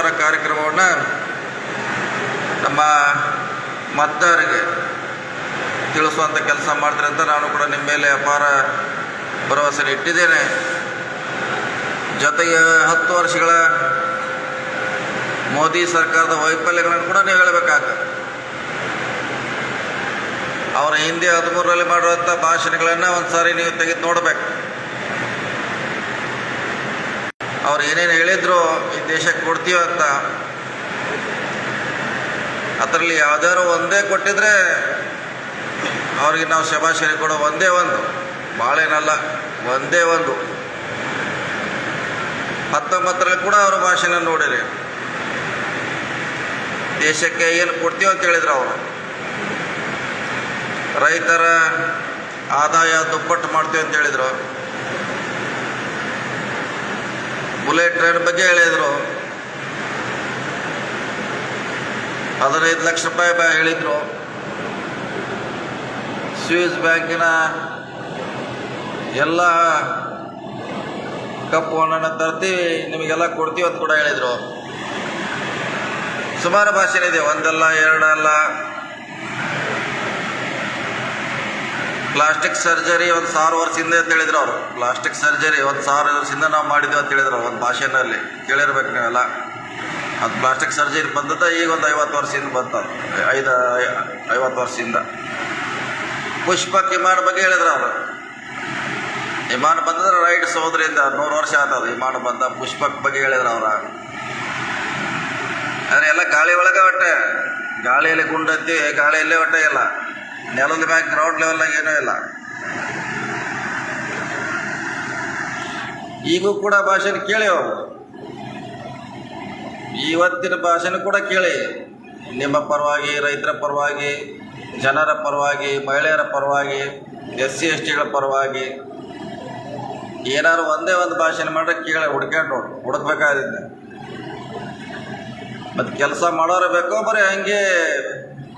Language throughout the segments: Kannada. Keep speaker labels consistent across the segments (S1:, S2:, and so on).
S1: ಜನಪರ ಕಾರ್ಯಕ್ರಮವನ್ನು ನಮ್ಮ ಮತದಾರರಿಗೆ ತಿಳಿಸುವಂಥ ಕೆಲಸ ಮಾಡ್ತಾರೆ ಅಂತ ನಾನು ಕೂಡ ನಿಮ್ಮ ಮೇಲೆ ಅಪಾರ ಭರವಸೆ ಇಟ್ಟಿದ್ದೇನೆ. ಜೊತೆಗೆ ಹತ್ತು ವರ್ಷಗಳ ಮೋದಿ ಸರ್ಕಾರದ ವೈಫಲ್ಯಗಳನ್ನು ಕೂಡ ನೀವು ಹೇಳಬೇಕಾಗ್ತದೆ ಅವರ ಹಿಂದೆ ಹದಿಮೂರರಲ್ಲಿ ಮಾಡುವಂಥ ಭಾಷಣಗಳನ್ನು ಒಂದು ಸಾರಿ ನೀವು ತೆಗೆದು ನೋಡಬೇಕು. ಅವ್ರು ಏನೇನು ಹೇಳಿದ್ರು ಈ ದೇಶಕ್ಕೆ ಕೊಡ್ತೀವಿ ಅಂತ, ಅದರಲ್ಲಿ ಯಾವ್ದಾದ್ರು ಒಂದೇ ಕೊಟ್ಟಿದ್ರೆ ಅವ್ರಿಗೆ ನಾವು ಶಬಾಷರಿ ಕೊಡೋ ಒಂದೇ ಒಂದು ಭಾಳೇನಲ್ಲ ಒಂದೇ ಒಂದು. ಹತ್ತೊಂಬತ್ತರಲ್ಲಿ ಕೂಡ ಅವರ ಭಾಷೆನ ನೋಡಿರಿ. ದೇಶಕ್ಕೆ ಏನು ಕೊಡ್ತೀವಿ ಅಂತ ಹೇಳಿದ್ರು ಅವರು. ರೈತರ ಆದಾಯ ದುಪ್ಪಟ್ಟು ಮಾಡ್ತೀವಿ ಅಂತ ಹೇಳಿದರು. ಬುಲೆಟ್ ಟ್ರೈನ್ ಬಗ್ಗೆ ಹೇಳಿದರು. ಹದಿನೈದು ಲಕ್ಷ ರೂಪಾಯಿ ಹೇಳಿದರು. ಸ್ವಿಸ್ ಬ್ಯಾಂಕಿನ ಎಲ್ಲ ಕಪ್ಪು ಹಣ್ಣನ್ನು ತರ್ತೀವಿ ನಿಮಗೆಲ್ಲ ಕೊಡ್ತೀವಿ ಅಂತ ಕೂಡ ಹೇಳಿದರು. ಸುಮಾರು ಭಾಷೆ ಇದೆ ಒಂದಲ್ಲ, ಎರಡಲ್ಲ. ಪ್ಲಾಸ್ಟಿಕ್ ಸರ್ಜರಿ ಒಂದು ಸಾವಿರ ವರ್ಷದಿಂದ ಅಂತ ಹೇಳಿದ್ರು ಅವರು. ಪ್ಲಾಸ್ಟಿಕ್ ಸರ್ಜರಿ ಒಂದು ಸಾವಿರ ವರ್ಷದಿಂದ ನಾವು ಮಾಡಿದ್ವಿ ಅಂತ ಹೇಳಿದ್ರು ಒಂದು ಭಾಷೆನಲ್ಲಿ. ಕೇಳಿರ್ಬೇಕು ನೀವೆಲ್ಲ. ಅದು ಪ್ಲಾಸ್ಟಿಕ್ ಸರ್ಜರಿ ಬಂದದ ಈಗ ಒಂದು ಐವತ್ತು ವರ್ಷದಿಂದ ಬಂತ. ಐದು, ಐವತ್ತು ವರ್ಷದಿಂದ. ಪುಷ್ಪಕ್ ಕಿಮಾನ್ ಬಗ್ಗೆ ಹೇಳಿದ್ರು ಅವರು. ವಿಮಾನ ಬಂದದ್ರೆ ರೈಟ್ ಸೋದ್ರಿಂದ ನೂರು ವರ್ಷ ಆತದ ವಿಮಾನ ಬಂದ ಪುಷ್ಪಕ್ ಬಗ್ಗೆ ಹೇಳಿದ್ರು ಅವ್ರ. ಆದರೆ ಎಲ್ಲ ಗಾಳಿ ಒಳಗೆ ಒಟ್ಟೆ ಗಾಳಿಯಲ್ಲಿ ಗುಂಡತ್ತಿ ಗಾಳಿಯಲ್ಲೇ ಒಟ್ಟೆ ಇಲ್ಲ ನೆಲದ ಮ್ಯಾಗ ಗ್ರೌಂಡ್ ಲೆವೆಲ್ನಾಗ ಏನೂ ಇಲ್ಲ. ಈಗೂ ಕೂಡ ಭಾಷೆನ ಕೇಳಿ ಅವರು ಇವತ್ತಿನ ಭಾಷೆನ ಕೂಡ ಕೇಳಿ. ನಿಮ್ಮ ಪರವಾಗಿ, ರೈತರ ಪರವಾಗಿ, ಜನರ ಪರವಾಗಿ, ಮಹಿಳೆಯರ ಪರವಾಗಿ ಎಸ್ ಸಿ ಎಸ್ ಟಿಗಳ ಪರವಾಗಿ ಏನಾದ್ರು ಒಂದೇ ಒಂದು ಭಾಷೆನ ಮಾಡ್ರೆ ಕೇಳಿ ಹುಡ್ಕೊಂಡು ನೋಡಿ ಹುಡುಕ್ಬೇಕಾದಿದ್ದೆ ಮತ್ತು ಕೆಲಸ ಮಾಡೋರು ಬೇಕೋ ಬರೀ ಹಂಗೆ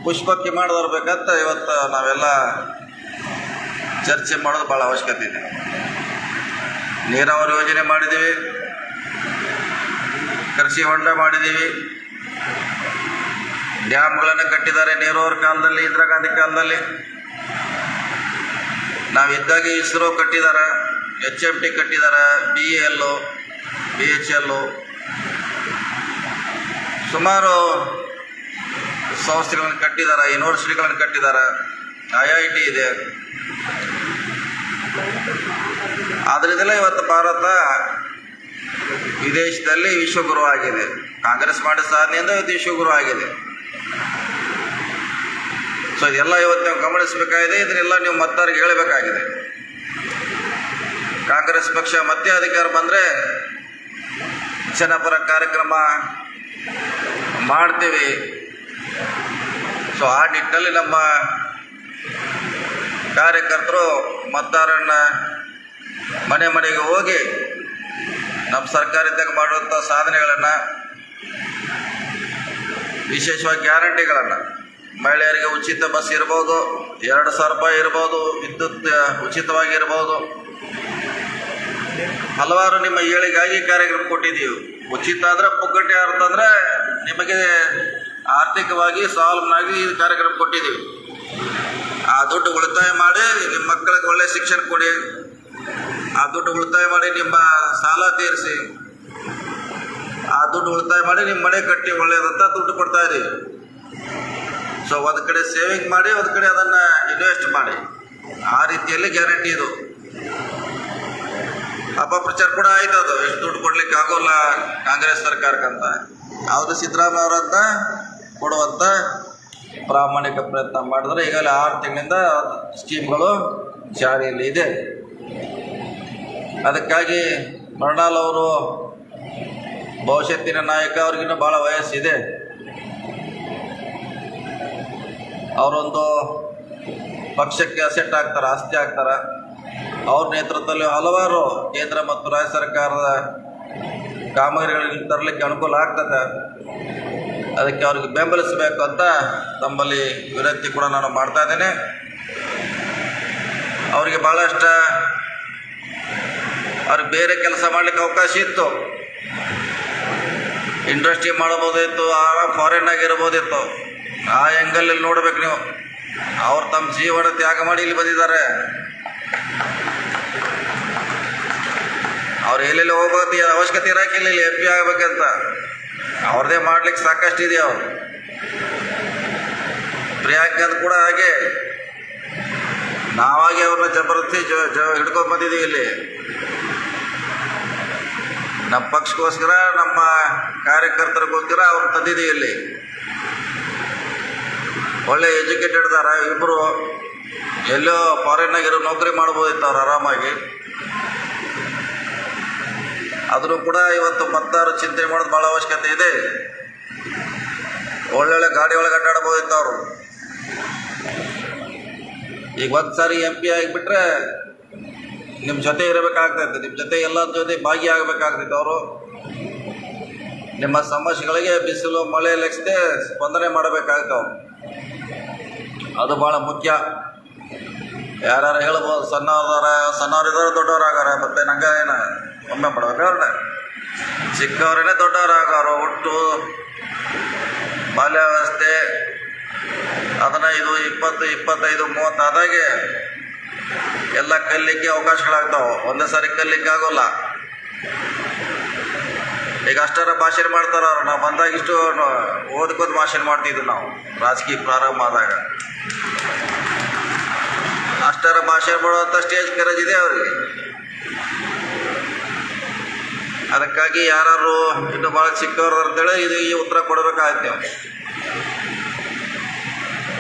S1: ಪುಷ್ಪಕ್ಕೆ ಮಾಡಿದವ್ರು ಬೇಕಂತ ಇವತ್ತು ನಾವೆಲ್ಲ ಚರ್ಚೆ ಮಾಡೋದು ಭಾಳ ಅವಶ್ಯಕತೆ ಇದೆ. ನೀರಾವರಿ ಯೋಜನೆ ಮಾಡಿದ್ದೀವಿ. ಕೃಷಿ ಹೊಂಡ ಮಾಡಿದ್ದೀವಿ. ಡ್ಯಾಮ್ಗಳನ್ನು ಕಟ್ಟಿದ್ದಾರೆ ನೀರಾವರಿ ಕಾಲದಲ್ಲಿ, ಇಂದಿರಾ ಗಾಂಧಿ ಕಾಲದಲ್ಲಿ. ನಾವಿದ್ದಾಗ ಇಸ್ರೋ ಕಟ್ಟಿದ್ದಾರೆ ಎಚ್ ಎಂ ಟಿ ಕಟ್ಟಿದ್ದಾರೆ B L B H L ಸುಮಾರು ಸಂಸ್ಥೆಗಳನ್ನು ಕಟ್ಟಿದ್ದಾರೆ ಯೂನಿವರ್ಸಿಟಿಗಳನ್ನು ಕಟ್ಟಿದ್ದಾರೆ ಐ ಐ ಟಿ ಇದೆ. ಆದ್ರಿಂದಲೇ ಇವತ್ತು ಭಾರತ ವಿದೇಶದಲ್ಲಿ ವಿಶ್ವಗುರು ಆಗಿದೆ. ಕಾಂಗ್ರೆಸ್ ಮಾಡಿದ ಸಾಧನೆಯಿಂದ ಇವತ್ತು ವಿಶ್ವಗುರು ಆಗಿದೆ. ಸೊ ಇದೆಲ್ಲ ಇವತ್ತು ನೀವು ಗಮನಿಸಬೇಕಾಗಿದೆ. ಇದನ್ನೆಲ್ಲ ನೀವು ಮತದಾರರಿಗೆ ಹೇಳಬೇಕಾಗಿದೆ. ಕಾಂಗ್ರೆಸ್ ಪಕ್ಷ ಮತ್ತೆ ಅಧಿಕಾರ ಬಂದರೆ ಜನಪರ ಕಾರ್ಯಕ್ರಮ ಮಾಡ್ತೀವಿ. ಸೊ ಆ ನಿಟ್ಟಿನಲ್ಲಿ ನಮ್ಮ ಕಾರ್ಯಕರ್ತರು ಮತದಾರರನ್ನ ಮನೆ ಮನೆಗೆ ಹೋಗಿ ನಮ್ಮ ಸರ್ಕಾರದಾಗ ಮಾಡುವಂಥ ಸಾಧನೆಗಳನ್ನು, ವಿಶೇಷವಾಗಿ ಗ್ಯಾರಂಟಿಗಳನ್ನು, ಮಹಿಳೆಯರಿಗೆ ಉಚಿತ ಬಸ್ ಇರ್ಬೋದು, ಎರಡು ಸಾವಿರ ರೂಪಾಯಿ ಇರ್ಬೋದು, ವಿದ್ಯುತ್ ಉಚಿತವಾಗಿ ಇರ್ಬೋದು. ಹಲವಾರು ನಿಮ್ಮ ಏಳಿಗಾಗಿ ಕಾರ್ಯಕ್ರಮ ಕೊಟ್ಟಿದ್ದೀವಿ. ಉಚಿತ ಅಂದರೆ ಪುಕ್ಕಟೆ ಅರ್ಥ ಅಂದರೆ ನಿಮಗೆ ಆರ್ಥಿಕವಾಗಿ ಸಾಲ್ವ್ನಾಗಿ ಈ ಕಾರ್ಯಕ್ರಮ ಕೊಟ್ಟಿದ್ದೀವಿ. ಆ ದುಡ್ಡು ಉಳಿತಾಯ ಮಾಡಿ ನಿಮ್ಮ ಮಕ್ಕಳಿಗೆ ಒಳ್ಳೆಯ ಶಿಕ್ಷಣ ಕೊಡಿ. ಆ ದುಡ್ಡು ಉಳಿತಾಯ ಮಾಡಿ ನಿಮ್ಮ ಸಾಲ ತೀರಿಸಿ. ಆ ದುಡ್ಡು ಉಳಿತಾಯ ಮಾಡಿ ನಿಮ್ಮ ಮನೆ ಕಟ್ಟಿ ಒಳ್ಳೆಯದಂತ ದುಡ್ಡು ಕೊಡ್ತಾ ಇದ್ದೀವಿ ಸೊ ಒಂದು ಕಡೆ ಸೇವಿಂಗ್ ಮಾಡಿ, ಒಂದು ಕಡೆ ಅದನ್ನು ಇನ್ವೆಸ್ಟ್ ಮಾಡಿ. ಆ ರೀತಿಯಲ್ಲಿ ಗ್ಯಾರಂಟಿ ಇದು. ಅಪಪ್ರಚಾರ ಕೂಡ ಆಯ್ತು ಅದು ಎಷ್ಟು ದುಡ್ಡು ಕೊಡ್ಲಿಕ್ಕೆ ಆಗೋಲ್ಲ ಕಾಂಗ್ರೆಸ್ ಸರ್ಕಾರಕ್ಕಂತ. ಯಾವುದು ಸಿದ್ದರಾಮಯ್ಯ ಅವರಂತ ಕೊಡುವಂತ ಪ್ರಾಮಾಣಿಕ ಪ್ರಯತ್ನ ಮಾಡಿದ್ರೆ ಈಗಲೇ ಆರು ತಿಂಗಳಿಂದ ಸ್ಕೀಮ್ಗಳು ಜಾರಿಯಲ್ಲಿ ಇದೆ. ಅದಕ್ಕಾಗಿ ಮೃಣಾಲ್ ಅವರು ಭವಿಷ್ಯತ್ತಿನ ನಾಯಕ, ಅವ್ರಿಗಿನ್ನೂ ಭಾಳ ವಯಸ್ಸಿದೆ. ಅವರೊಂದು ಪಕ್ಷಕ್ಕೆ ಅಸೆಟ್ ಆಗ್ತಾರೆ, ಆಸ್ತಿ ಆಗ್ತಾರೆ. ಅವ್ರ ನೇತೃತ್ವದಲ್ಲಿ ಹಲವಾರು ಕೇಂದ್ರ ಮತ್ತು ರಾಜ್ಯ ಸರ್ಕಾರದ ಕಾಮಗಾರಿಗಳಿಗೆ ತರಲಿಕ್ಕೆ ಅನುಕೂಲ ಆಗ್ತದೆ. ಅದಕ್ಕೆ ಅವ್ರಿಗೆ ಬೆಂಬಲಿಸಬೇಕು ಅಂತ ತಮ್ಮಲ್ಲಿ ವಿನಂತಿ ಕೂಡ ನಾನು ಮಾಡ್ತಾ ಇದ್ದೇನೆ. ಅವರಿಗೆ ಭಾಳಷ್ಟ ಅವ್ರಿಗೆ ಬೇರೆ ಕೆಲಸ ಮಾಡಲಿಕ್ಕೆ ಅವಕಾಶ ಇತ್ತು. ಇಂಡಸ್ಟ್ರಿ ಮಾಡ್ಬೋದಿತ್ತು ಆರಾಮ್ ಫಾರಿನ್ನಾಗಿ ಇರ್ಬೋದಿತ್ತು ಆ ಎಂಗಲ್ಲಿ ನೋಡ್ಬೇಕು ನೀವು. ಅವ್ರು ತಮ್ಮ ಜೀವನ ತ್ಯಾಗ ಮಾಡಿ ಇಲ್ಲಿ ಬಂದಿದ್ದಾರೆ. ಅವ್ರು ಎಲ್ಲೆಲ್ಲಿ ಹೋಗ್ಬೇಕು ಅವಶ್ಯಕತೆ ಇರಾಕಿಲ್ಲ ಇಲ್ಲಿ ಎಂ ಪಿ ಆಗ್ಬೇಕಂತ. ಅವ್ರದ್ದೇ ಮಾಡ್ಲಿಕ್ಕೆ ಸಾಕಷ್ಟು ಇದೆ ಅವ್ರು ಪ್ರಿಯಾಂಕದ್ ಕೂಡ ಹಾಗೆ. ನಾವಾಗೆ ಅವ್ರನ್ನ ಜಬರ್ದಸ್ತಿ ಜ ಜ ಬಂದಿದ್ದೀವಿ ಇಲ್ಲಿ. ನಮ್ಮ ಪಕ್ಷಕ್ಕೋಸ್ಕರ, ನಮ್ಮ ಕಾರ್ಯಕರ್ತರಿಗೋಸ್ಕರ ಅವ್ರು ತಂದಿದ್ದೀವಿ ಇಲ್ಲಿ. ಒಳ್ಳೆ ಎಜುಕೇಟೆಡ್ ಇದಾರ ಇಬ್ಬರು ಎಲ್ಲೋ ಫಾರಿನ್ನಾಗಿರೋ ನೌಕರಿ ಮಾಡ್ಬೋದಿತ್ತು ಅವ್ರು ಆರಾಮಾಗಿ. ಆದರೂ ಕೂಡ ಇವತ್ತು ಮತದಾರರು ಚಿಂತೆ ಮಾಡೋದು ಭಾಳ ಅವಶ್ಯಕತೆ ಇದೆ. ಒಳ್ಳೊಳ್ಳೆ ಗಾಡಿ ಒಳಗೆ ಅಡ್ಡಾಡ್ಬೋದಿತ್ತು ಅವರು. ಈಗ ಒಂದು ಸಾರಿ ಎಂ ಪಿ ಆಗಿಬಿಟ್ರೆ ನಿಮ್ಮ ಜೊತೆ ಇರಬೇಕಾಗ್ತೈತೆ ನಿಮ್ಮ ಜೊತೆ ಎಲ್ಲರ ಜೊತೆ ಭಾಗಿಯಾಗಬೇಕಾಗ್ತೈತೆ ಅವರು. ನಿಮ್ಮ ಸಮಸ್ಯೆಗಳಿಗೆ ಬಿಸಿಲು, ಮಳೆ ಲೆಕ್ಸದೆ ಸ್ಪಂದನೆ ಮಾಡಬೇಕಾಗ್ತವೆ ಅದು ಭಾಳ ಮುಖ್ಯ. ಯಾರು ಹೇಳ್ಬೋದು ಸಣ್ಣವ್ರದಾರ ಸಣ್ಣವ್ರಿದ್ದಾರೆ ದೊಡ್ಡವ್ರಾಗಾರ ಮತ್ತೆ ನಂಗೆ ಏನು ಒಮ್ಮೆ ಬಡವರೇ ಅವ್ರನ್ನ ಚಿಕ್ಕವರೇ ದೊಡ್ಡವರಾಗಾರು ಹುಟ್ಟು, ಬಾಲ್ಯಾವಸ್ಥೆ, ಹದಿನೈದು, ಇಪ್ಪತ್ತು, ಇಪ್ಪತ್ತೈದು ಮೂವತ್ತು ಆದಾಗೆ ಎಲ್ಲ ಕಲಿಕ್ಕೆ ಅವಕಾಶಗಳಾಗ್ತಾವೆ. ಒಂದೇ ಸಾರಿ ಕಲ್ಲಿಕ್ಕೆ ಆಗೋಲ್ಲ. ಈಗ ಅಷ್ಟರ ಭಾಷಣ ಮಾಡ್ತಾರ ಅವ್ರು. ನಾವು ಬಂದಾಗ ಇಷ್ಟು ಓದ್ಕೋದ್ ಭಾಷಣ ಮಾಡ್ತಿದ್ವಿ ನಾವು, ರಾಜಕೀಯ ಪ್ರಾರಂಭ ಆದಾಗ. ಅಷ್ಟರ ಭಾಷೆ ಮಾಡುವಂಥ ಸ್ಟೇಜ್ ಕರೇಜ್ ಇದೆ ಅವ್ರಿಗೆ. ಅದಕ್ಕಾಗಿ ಯಾರು ಇನ್ನು ಭಾಳ ಚಿಕ್ಕವ್ರು ಅಂತೇಳಿ ಇದು ಈ ಉತ್ತರ ಕೊಡಬೇಕಾಗತ್ತೆ.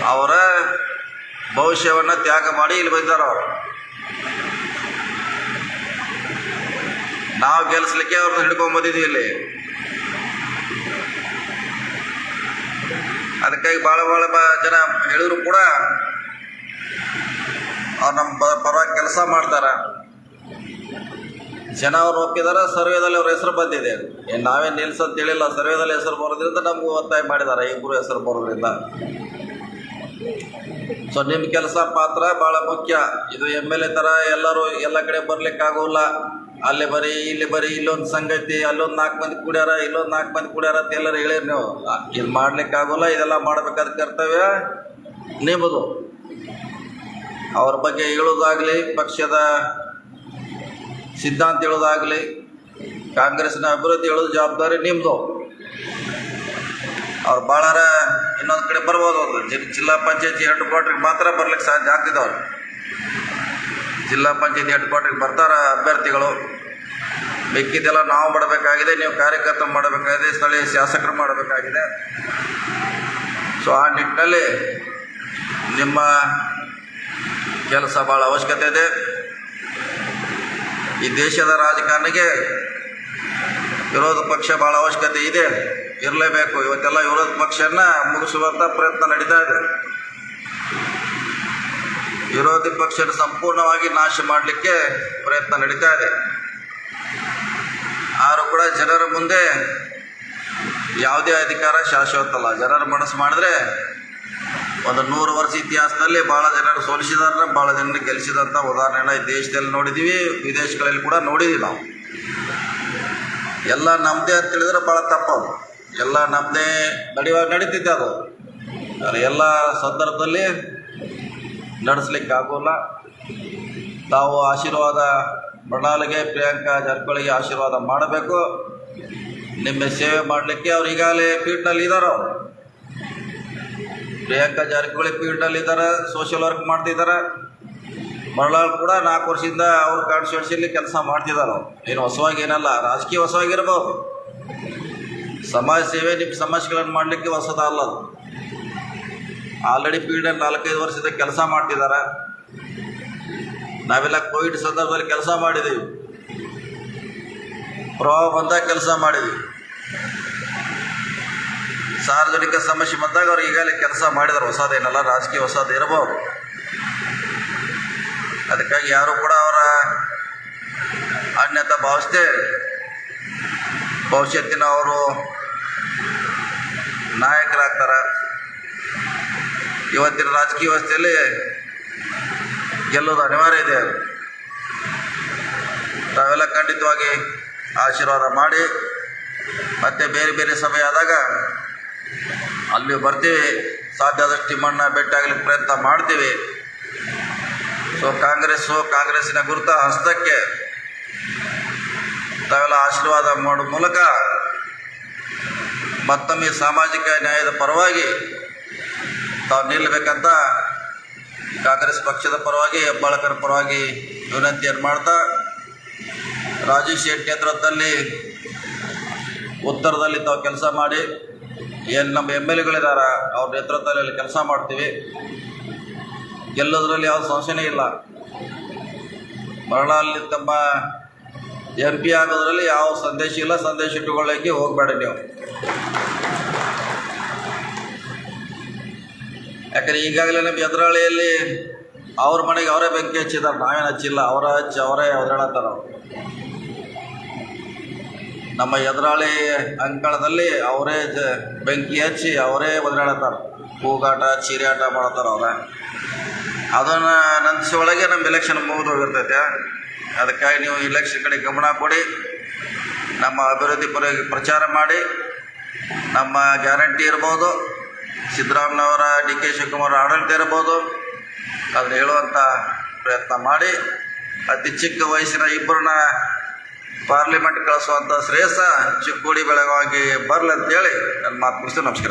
S1: ಅವರ ಭವಿಷ್ಯವನ್ನು ತ್ಯಾಗ ಮಾಡಿ ಇಲ್ಲಿ ಬಂದಾರ ಅವರು. ನಾವು ಗೆಲ್ಲಿಸ್ಲಿಕ್ಕೆ ಅವ್ರನ್ನ ಹಿಡ್ಕೊಂಡ್ ಬಂದಿದ್ದೀವಿ ಇಲ್ಲಿ. ಅದಕ್ಕಾಗಿ ಭಾಳ ಭಾಳ ಜನ ಹೇಳಿದ್ರು ಕೂಡ ಅವ್ರು ನಮ್ಮ ಪರವಾಗಿ ಕೆಲಸ ಮಾಡ್ತಾರ. ಜನ ಅವ್ರು ಒಪ್ಪಿದಾರೆ, ಸರ್ವೇದಲ್ಲಿ ಅವ್ರ ಹೆಸರು ಬಂದಿದೆ. ಏನು ನಾವೇನು ನಿಲ್ಸಂತ ಹೇಳಿಲ್ಲ ಸರ್ವೇದಲ್ಲಿ ಹೆಸರು ಬರೋದ್ರಿಂದ ನಮಗೂ ಒತ್ತಾಯ ಮಾಡಿದ್ದಾರೆ ಇಬ್ಬರು ಹೆಸರು ಬರೋದ್ರಿಂದ. ಸೊ ನಿಮ್ಮ ಕೆಲಸ ಪಾತ್ರ ಭಾಳ ಮುಖ್ಯ. ಇದು ಎಂ ಎಲ್ ಎ ಥರ ಎಲ್ಲರೂ ಎಲ್ಲ ಕಡೆ ಬರ್ಲಿಕ್ಕೆ ಆಗೋಲ್ಲ ಅಲ್ಲಿ ಬರೀ ಇಲ್ಲಿ ಬರೀ ಇಲ್ಲೊಂದು ಸಂಗತಿ, ಅಲ್ಲೊಂದು ನಾಲ್ಕು ಮಂದಿ ಕುಡ್ಯಾರ, ಇಲ್ಲೊಂದು ನಾಲ್ಕು ಮಂದಿ ಕುಡ್ಯಾರ ಅಂತ ಎಲ್ಲರೂ ಹೇಳಿರಿ ನೀವು. ಇದು ಮಾಡ್ಲಿಕ್ಕೆ ಆಗೋಲ್ಲ ಇದೆಲ್ಲ ಮಾಡಬೇಕಾದ ಕರ್ತವ್ಯ ನಿಮ್ಮದು ಅವ್ರ ಬಗ್ಗೆ ಹೇಳೋದಾಗಲಿ, ಪಕ್ಷದ ಸಿದ್ಧಾಂತ ಹೇಳೋದಾಗಲಿ ಕಾಂಗ್ರೆಸ್ನ ಅಭಿವೃದ್ಧಿ ಹೇಳೋದು ಜವಾಬ್ದಾರಿ ನಿಮ್ಮದು ಅವ್ರು ಭಾಳಾರ ಇನ್ನೊಂದು ಕಡೆ ಬರ್ಬೋದು ಅವರು. ಜಿಲ್ಲಾ ಪಂಚಾಯತಿ ಹೆಡ್ ಕ್ವಾರ್ಟ್ರಿಗೆ ಮಾತ್ರ ಬರ್ಲಿಕ್ಕೆ ಸಾಧ್ಯ ಆಗ್ತಿದೆ ಅವ್ರು ಜಿಲ್ಲಾ ಪಂಚಾಯತಿ ಹೆಡ್ ಕ್ವಾರ್ಟ್ರಿಗೆ ಬರ್ತಾರ ಅಭ್ಯರ್ಥಿಗಳು. ಮಿಕ್ಕಿದೆಲ್ಲ ನಾವು ಮಾಡಬೇಕಾಗಿದೆ, ನೀವು ಕಾರ್ಯಕರ್ತರು ಮಾಡಬೇಕಾಗಿದೆ, ಸ್ಥಳೀಯ ಶಾಸಕರು ಮಾಡಬೇಕಾಗಿದೆ. ಸೊ ಆ ನಿಟ್ಟಿನಲ್ಲಿ ನಿಮ್ಮ ಕೆಲಸ ಭಾಳ ಅವಶ್ಯಕತೆ ಇದೆ. ಈ ದೇಶದ ರಾಜಕಾರಣಿಗೆ ವಿರೋಧ ಪಕ್ಷ ಭಾಳ ಅವಶ್ಯಕತೆ ಇದೆ. ಇರಲೇಬೇಕು. ಇವತ್ತೆಲ್ಲ ವಿರೋಧ ಪಕ್ಷನ ಮುಗಿಸುವಂಥ ಪ್ರಯತ್ನ ನಡೀತಾ ಇದೆ. ವಿರೋಧಿ ಪಕ್ಷನ ಸಂಪೂರ್ಣವಾಗಿ ನಾಶ ಮಾಡಲಿಕ್ಕೆ ಪ್ರಯತ್ನ ನಡೀತಾ ಇದೆ. ಆದರೂ ಕೂಡ ಜನರ ಮುಂದೆ ಯಾವುದೇ ಅಧಿಕಾರ ಶಾಶ್ವತ ಅಲ್ಲ ಜನರ ಮನಸ್ಸು ಮಾಡಿದ್ರೆ ಒಂದು ನೂರು ವರ್ಷ ಇತಿಹಾಸದಲ್ಲಿ ಭಾಳ ಜನರು ಸೋಲಿಸಿದಾರ ಭಾಳ ಜನರು ಗೆಲ್ಲಿಸಿದಂಥ ಉದಾಹರಣೆನ ದೇಶದಲ್ಲಿ ನೋಡಿದ್ದೀವಿ ವಿದೇಶಗಳಲ್ಲಿ ಕೂಡ ನೋಡಿದ್ದೀವಿ ನಾವು. ಎಲ್ಲ ನಮ್ಮದೇ ಅಂತ ಹೇಳಿದ್ರೆ ಭಾಳ ತಪ್ಪದು. ಎಲ್ಲ ನಮ್ಮದೇ ನಡೆಯುವಾಗ ನಡೀತಿದ್ದೆ ಅದು. ಎಲ್ಲ ಸಂದರ್ಭದಲ್ಲಿ ನಡೆಸ್ಲಿಕ್ಕೆ ಆಗೋಲ್ಲ. ತಾವು ಆಶೀರ್ವಾದ, ಮೃಣಾಲ್ಗೆ, ಪ್ರಿಯಾಂಕಾ ಜಾರಕಿಹೊಳಿಗೆ ಆಶೀರ್ವಾದ ಮಾಡಬೇಕು. ನಿಮ್ಮ ಸೇವೆ ಮಾಡಲಿಕ್ಕೆ ಅವ್ರು ಈಗಾಗಲೇ ಫೀಲ್ಡ್ನಲ್ಲಿ ಇದ್ದಾರೆ ಅವರು. ಪ್ರಿಯಾಂಕಾ ಜಾರಕಿಹೊಳಿ ಫೀಲ್ಡಲ್ಲಿದ್ದಾರೆ ಸೋಷಿಯಲ್ ವರ್ಕ್ ಮಾಡ್ತಿದ್ದಾರೆ. ಮರಳಾಳ್ ಕೂಡ ನಾಲ್ಕು ವರ್ಷದಿಂದ ಅವ್ರ ಕಾನ್ಸ್ಟಿಟ್ಯೂನ್ಸಿಯಲ್ಲಿ ಕೆಲಸ ಮಾಡ್ತಿದ್ದಾರೆ ಏನು ಹೊಸವಾಗಿ ಏನಲ್ಲ, ರಾಜಕೀಯ ಹೊಸವಾಗಿರ್ಬೋದು. ಸಮಾಜ ಸೇವೆ ನಿಮ್ಮ ಸಮಸ್ಯೆಗಳನ್ನು ಮಾಡಲಿಕ್ಕೆ ಹೊಸದಲ್ಲ ಅದು. ಆಲ್ರೆಡಿ ಫೀಲ್ಡಲ್ಲಿ ನಾಲ್ಕೈದು ವರ್ಷದ ಕೆಲಸ ಮಾಡ್ತಿದ್ದಾರೆ. ನಾವೆಲ್ಲ ಕೋವಿಡ್ ಸಂದರ್ಭದಲ್ಲಿ ಕೆಲಸ ಮಾಡಿದ್ದೀವಿ ಪ್ರವಾಹ ಬಂದಾಗ ಕೆಲಸ ಮಾಡಿದ್ವಿ. ಸಾರ್ವಜನಿಕ ಸಮಸ್ಯೆ ಬಂದಾಗ ಅವ್ರು ಈಗಾಗಲೇ ಕೆಲಸ ಮಾಡಿದಾರೆ. ಹೊಸದೇನಲ್ಲ ರಾಜಕೀಯ ಹೊಸದು ಇರಬಹುದು ಅದಕ್ಕಾಗಿ ಯಾರು ಕೂಡ ಅವರ ಅನ್ಯತ ಭಾವಿಸದೆ ಭವಿಷ್ಯತ್ತಿನ ಅವರು ನಾಯಕರಾಗ್ತಾರೆ. ಇವತ್ತಿನ ರಾಜಕೀಯ ವ್ಯವಸ್ಥೆಯಲ್ಲಿ ಗೆಲ್ಲೋದು ಅನಿವಾರ್ಯ ಇದೆ. ತಾವೆಲ್ಲ ಖಂಡಿತವಾಗಿ ಆಶೀರ್ವಾದ ಮಾಡಿ ಮತ್ತೆ ಬೇರೆ ಬೇರೆ ಸಭೆ ಆದಾಗ ಅಲ್ಲಿ ಬರ್ತೀವಿ ಸಾಧ್ಯ ಆದಷ್ಟು ಮಣ್ಣ ಪ್ರಯತ್ನ ಮಾಡ್ತೀವಿ. ಸೊ ಕಾಂಗ್ರೆಸ್ಸು ಕಾಂಗ್ರೆಸ್ಸಿನ ಗುರುತ ಹಸ್ತಕ್ಕೆ ತಾವೆಲ್ಲ ಆಶೀರ್ವಾದ ಮಾಡೋ ಮೂಲಕ ಮತ್ತೊಮ್ಮೆ ಸಾಮಾಜಿಕ ನ್ಯಾಯದ ಪರವಾಗಿ ತಾವು ನಿಲ್ಲಬೇಕಂತ ಕಾಂಗ್ರೆಸ್ ಪಕ್ಷದ ಪರವಾಗಿ, ಹೆಬ್ಬಾಳಕರ ಪರವಾಗಿ ವಿನಂತಿಯನ್ನು ಮಾಡ್ತಾ, ರಾಜೇಶ್ ಶೆಟ್ಟಿ ನೇತೃತ್ವದಲ್ಲಿ ಉತ್ತರದಲ್ಲಿ ತಾವು ಕೆಲಸ ಮಾಡಿ ಏನು ನಮ್ಮ ಎಂ ಎಲ್ ಎಗಳಿದ್ದಾರೆ ಅವ್ರ ನೇತೃತ್ವದಲ್ಲಿ ಅಲ್ಲಿ ಕೆಲಸ ಮಾಡ್ತೀವಿ. ಗೆಲ್ಲೋದ್ರಲ್ಲಿ ಯಾವ ಸಂಶಯನೇ ಇಲ್ಲ. ಮರಳಲ್ಲಿ ತಮ್ಮ ಎಂ ಪಿ ಆಗೋದ್ರಲ್ಲಿ ಯಾವ ಸಂದೇಶ ಇಲ್ಲ, ಸಂದೇಶ ಇಟ್ಟುಕೊಳ್ಳೋಕ್ಕೆ ಹೋಗಬೇಡ ನೀವು. ಯಾಕಂದ್ರೆ ಈಗಾಗಲೇ ನಮ್ಮ ಎದುರಾಳಿಯಲ್ಲಿ ಅವ್ರ ಮನೆಗೆ ಅವರೇ ಬೆಂಕಿ ಹಚ್ಚಿದ್ದಾರೆ. ನಾವೇನು ಹಚ್ಚಿಲ್ಲ, ಅವರ ಹಚ್ಚಿ ಅವರೇ ಎದುರಾಳತ್ತಾರ ನಮ್ಮ ಎದುರಾಳಿ ಅಂಕಣದಲ್ಲಿ ಅವರೇ ಜ- ಬೆಂಕಿ ಹಚ್ಚಿ ಅವರೇ ಒದರಾಡತ್ತಾರ ಕೂಗಾಟ ಚೀರಾಟ ಮಾಡ್ತಾರೆ ಅವ್ರ. ಅದನ್ನು ನಂದಿಸಿ ಒಳಗೆ ನಮ್ಮ ಎಲೆಕ್ಷನ್ ಮುಗಿದು ಹೋಗಿರ್ತೈತೆ ಅದಕ್ಕಾಗಿ ನೀವು ಇಲೆಕ್ಷನ್ ಕಡೆ ಗಮನ ಕೊಡಿ. ನಮ್ಮ ಅಭಿವೃದ್ಧಿ ಪರ ಪ್ರಚಾರ ಮಾಡಿ. ನಮ್ಮ ಗ್ಯಾರಂಟಿ ಇರ್ಬೋದು. ಸಿದ್ದರಾಮಯ್ಯವರ ಡಿ ಕೆ ಶಿವಕುಮಾರ್ ಆಡಳಿತ ಇರ್ಬೋದು. ಅದನ್ನು ಹೇಳುವಂಥ ಪ್ರಯತ್ನ ಮಾಡಿ. ಅತಿ ಚಿಕ್ಕ ವಯಸ್ಸಿನ ಇಬ್ಬರನ್ನ ಪಾರ್ಲಿಮೆಂಟ್ ಕಳಿಸುವಂಥ ಶ್ರೇಯಸ್ಸ ಚಿಕ್ಕೋಡಿ ಬೆಳಗಾವಿಗೆ ಬರಲಿ ಅಂತೇಳಿ ನನ್ನ ಮಾತು ಮುಗಿಸ್ತೀನಿ. ನಮಸ್ಕಾರ.